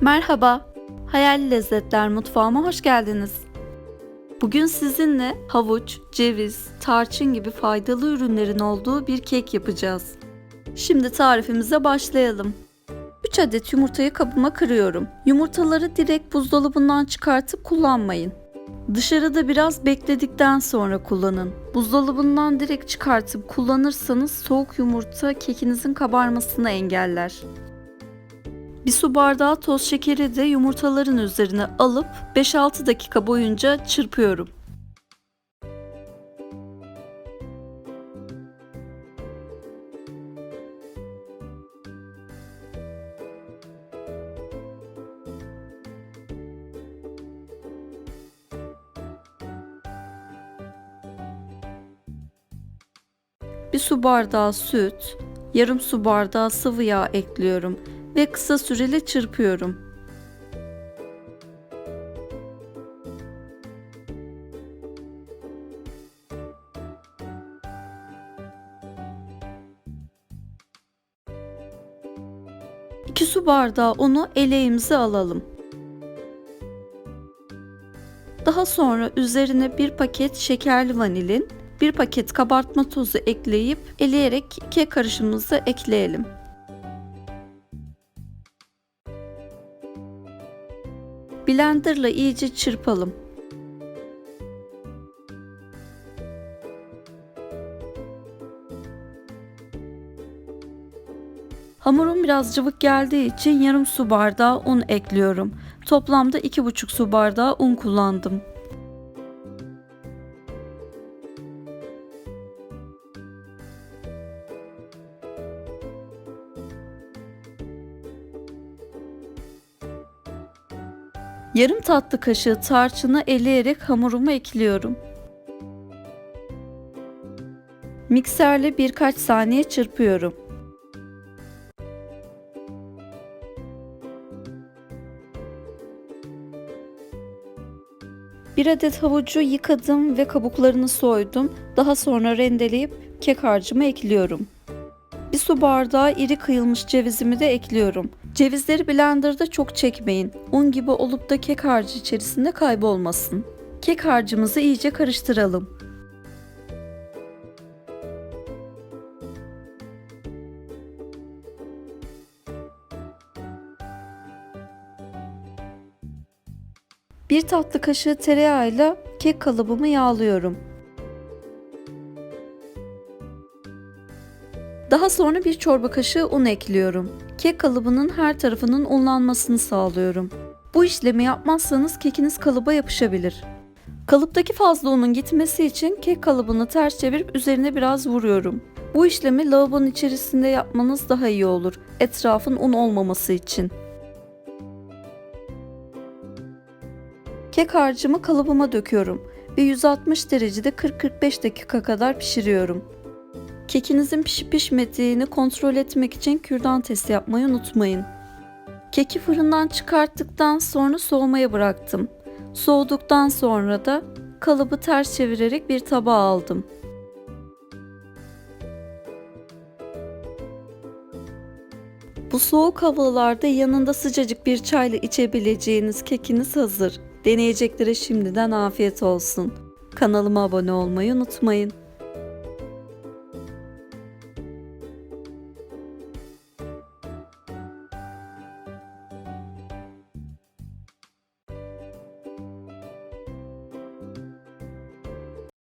Merhaba, Hayal Lezzetler Mutfağıma hoş geldiniz. Bugün sizinle havuç, ceviz, tarçın gibi faydalı ürünlerin olduğu bir kek yapacağız. Şimdi tarifimize başlayalım. 3 adet yumurtayı kabıma kırıyorum. Yumurtaları direkt buzdolabından çıkartıp kullanmayın. Dışarıda biraz bekledikten sonra kullanın. Buzdolabından direkt çıkartıp kullanırsanız soğuk yumurta kekinizin kabarmasını engeller. Bir su bardağı toz şekeri de yumurtaların üzerine alıp 5-6 dakika boyunca çırpıyorum. Bir su bardağı süt, yarım su bardağı sıvı yağ ekliyorum ve kısa süreli çırpıyorum. İki su bardağı unu eleğimize alalım. Daha sonra üzerine bir paket şekerli vanilin, bir paket kabartma tozu ekleyip eleyerek kek karışımımızı ekleyelim. Blenderla iyice çırpalım. Hamurum biraz cıvık geldiği için yarım su bardağı un ekliyorum. Toplamda 2,5 su bardağı un kullandım. Yarım tatlı kaşığı tarçını eleyerek hamuruma ekliyorum. Mikserle birkaç saniye çırpıyorum. Bir adet havucu yıkadım ve kabuklarını soydum. Daha sonra rendeleyip kek harcımı ekliyorum. Bir su bardağı iri kıyılmış cevizimi de ekliyorum. Cevizleri blenderda çok çekmeyin. Un gibi olup da kek harcı içerisinde kaybolmasın. Kek harcımızı iyice karıştıralım. Bir tatlı kaşığı tereyağıyla kek kalıbımı yağlıyorum. Daha sonra bir çorba kaşığı un ekliyorum. Kek kalıbının her tarafının unlanmasını sağlıyorum. Bu işlemi yapmazsanız kekiniz kalıba yapışabilir. Kalıptaki fazla unun gitmesi için kek kalıbını ters çevirip üzerine biraz vuruyorum. Bu işlemi lavabonun içerisinde yapmanız daha iyi olur. Etrafın un olmaması için. Kek harcımı kalıbıma döküyorum ve 160 derecede 40-45 dakika kadar pişiriyorum. Kekinizin pişip pişmediğini kontrol etmek için kürdan testi yapmayı unutmayın. Keki fırından çıkarttıktan sonra soğumaya bıraktım. Soğuduktan sonra da kalıbı ters çevirerek bir tabağa aldım. Bu soğuk havalarda yanında sıcacık bir çayla içebileceğiniz kekiniz hazır. Deneyeceklere şimdiden afiyet olsun. Kanalıma abone olmayı unutmayın.